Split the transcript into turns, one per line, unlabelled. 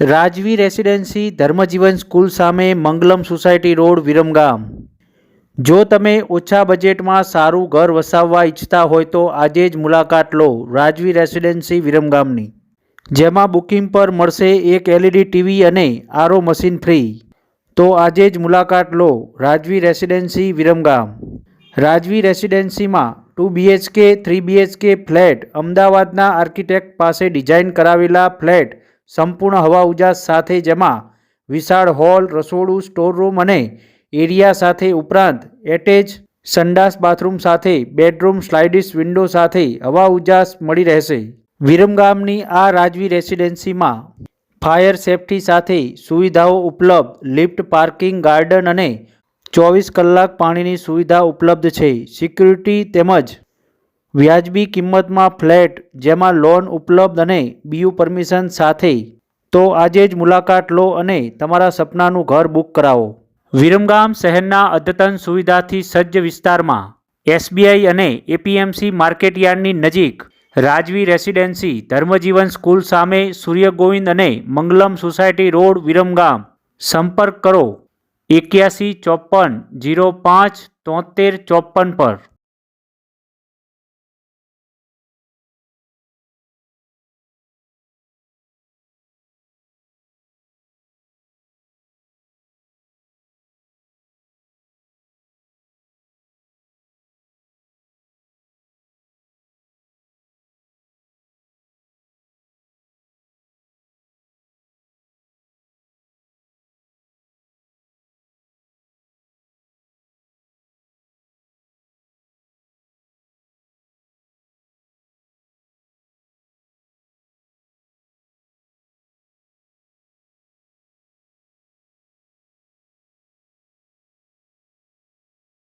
રાજવી residency ધર્મજીવન school સામે Mangalam society road, Viramgam. જો તમે ઓછા બજેટમાં સારું ઘર વસાવવા ઈચ્છતા હોય તો આજે જ મુલાકાત લો રાજવી રેસિડેન્સી, વિરમગામની. જેમાં બુકિંગ પર મળશે એક એલઈડી ટીવી અને આરો મશીન ફ્રી. તો આજે જ મુલાકાત લો રાજવી residency, Viramgam. Rajvi રેસિડેન્સીમાં two BHK, three BHK flat અમદાવાદના આર્કિટેક્ટ પાસે ડિઝાઇન કરાવેલા ફ્લેટ સંપૂર્ણ હવા ઉજાસ સાથે જેમાં વિશાળ હોલ, રસોડું સ્ટોર રૂમ અને એરિયા સાથે ઉપરાંત એટેચ, સંડાસ, બાથરૂમ સાથે બેડરૂમ સ્લાઇડિશ વિન્ડો સાથે હવા ઉજાસ મળી રહેશે. વિરમગામની આ રાજવી રેસિડેન્સીમાં ફાયર સેફટી સાથે સુવિધાઓ ઉપલબ્ધ, લિફ્ટ, પાર્કિંગ, ગાર્ડન અને ચોવીસ કલાક પાણીની સુવિધા ઉપલબ્ધ છે. સિક્યુરિટી તેમજ વ્યાજબી કિંમતમાં ફ્લેટ, જેમાં લોન ઉપલબ્ધ અને બીયુ પરમિશન સાથે. તો આજે જ મુલાકાત લો અને તમારા સપનાનું ઘર બુક કરાવો. વિરમગામ શહેરના અદ્યતન સુવિધાથી સજ્જ વિસ્તારમાં એસબીઆઈ અને એપીએમસી માર્કેટયાર્ડની નજીક રાજવી રેસિડેન્સી ધર્મજીવન સ્કૂલ સામે સૂર્ય ગોવિંદ અને મંગલમ સોસાયટી રોડ, વિરમગામ. સંપર્ક કરો એક્યાસી ચોપન જીરો પાંચ તોતેર ચોપન પર.